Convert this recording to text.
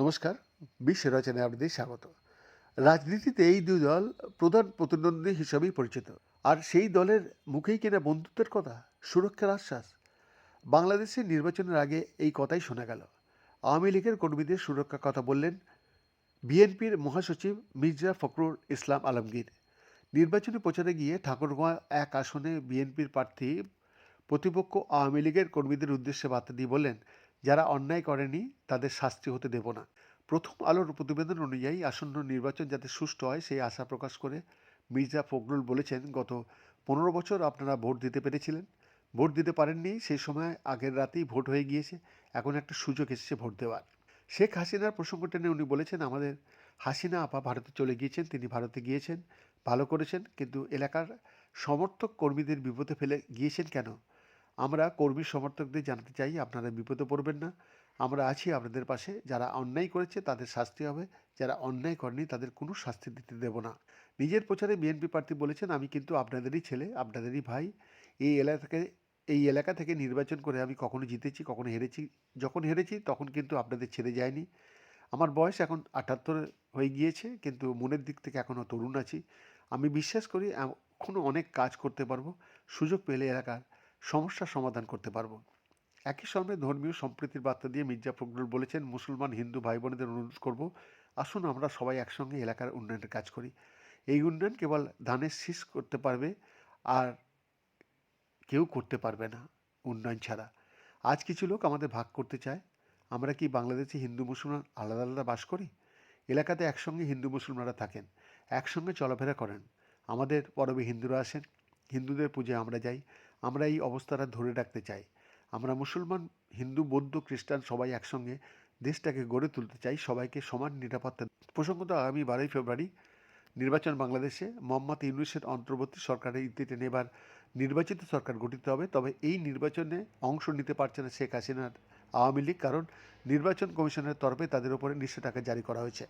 নমস্কার, বিশ্ব রচনায় আপনাদের স্বাগত। রাজনীতিতে এই দুই দল প্রধান প্রতিদ্বন্দ্বী হিসাবেই পরিচিত। আর সেই দলের মুখেই কিনা বন্ধুত্বের কথা, সুরক্ষার আশ্বাস। বাংলাদেশের নির্বাচনের আগে এই কথাই শোনা গেল। আওয়ামী লীগের কর্মীদের সুরক্ষার কথা বললেন বিএনপির মহাসচিব মির্জা ফখরুল ইসলাম আলমগীর। নির্বাচনী প্রচারে গিয়ে ঠাকুরগাঁও এক আসনে বিএনপির প্রার্থী প্রতিপক্ষ আওয়ামী লীগের কর্মীদের উদ্দেশ্যে বার্তা দিয়ে বললেন, যারা অন্যায় করেনি, তাদের শাস্তি হতে দেব না। প্রথম আলোর প্রতিবেদন অনুযায়ী আসন্ন নির্বাচন যাতে সুষ্ঠু হয়, সেই আশা প্রকাশ করে মির্জা ফখরুল বলেছেন, গত পনেরো বছর আপনারা ভোট দিতে পেরেছিলেন। ভোট দিতে পারেননি, সেই সময় আগের রাতেই ভোট হয়ে গিয়েছে। এখন একটা সুযোগ এসেছে ভোট দেওয়ার। শেখ হাসিনার প্রসঙ্গ টেনে উনি বলেছেন, আমাদের হাসিনা আপা ভারতে চলে গিয়েছেন, তিনি ভারতে গিয়েছেন, ভালো করেছেন, কিন্তু এলাকার সমর্থক কর্মীদের বিপদে ফেলে গিয়েছেন কেন? আমরা কর্মী সমর্থকদের জানাতে চাই, আপনারা বিপদে পড়বেন না। আমরা আছি আপনাদের পাশে, যারা অন্যায় করেছে তাদের শাস্তি হবে, যারা অন্যায় করেনি তাদের কোনো শাস্তি দিতে দেব না। নিজের প্রচারে বিএনপি প্রার্থী বলেছেন, আমি কিন্তু আপনাদেরই ছেলে, আপনাদেরই ভাই। এই এলাকা থেকে এই এলাকা থেকে নির্বাচন করে আমি কখনো জিতেছি, কখনো হেরেছি। যখন হেরেছি, তখন কিন্তু আপনাদের ছেড়ে যায়নি। আমার বয়স এখন আটাত্তর হয়ে গিয়েছে, কিন্তু মনের দিক থেকে এখনও তরুণ আছি। আমি বিশ্বাস করি এখনও অনেক কাজ করতে পারব। সুযোগ পেলে এলাকার সমস্যার সমাধান করতে পারব। একই সঙ্গে ধর্মীয় সম্প্রীতির বার্তা দিয়ে মির্জা ফখরুল বলেছেন, মুসলমান, হিন্দু ভাই বোনেদের অনুরোধ করব, আসুন আমরা সবাই একসঙ্গে এলাকার উন্নয়নের কাজ করি। এই উন্নয়ন কেবল ধানের শীষ করতে পারবে আর কেউ করতে পারবে না উন্নয়ন ছাড়া। আজ কিছু লোক আমাদের ভাগ করতে চায়। আমরা কি বাংলাদেশে হিন্দু মুসলমান আলাদা আলাদা বাস করি? এলাকাতে একসঙ্গে হিন্দু মুসলমানরা থাকেন, একসঙ্গে চলাফেরা করেন। আমাদের পরবে হিন্দুরা আসেন, হিন্দুদের পুজোয় আমরা যাই। আমরা এই অবস্থাটা ধরে রাখতে চাই। আমরা মুসলমান, হিন্দু, বৌদ্ধ, খ্রিস্টান সবাই একসঙ্গে দেশটাকে গড়ে তুলতে চাই, সবাইকে সমান নিরাপত্তা প্রসঙ্গত আগামী বারোই ফেব্রুয়ারি নির্বাচন বাংলাদেশে মোহাম্মদ ইউনুসের অন্তর্বর্তী সরকারের ইতিতে নেবার নির্বাচিত সরকার গঠিত হবে। তবে এই নির্বাচনে অংশ নিতে পারছে না শেখ হাসিনার আওয়ামী লীগ, কারণ নির্বাচন কমিশনের তরফে তাদের উপরে নিষেধাজ্ঞা জারি করা হয়েছে।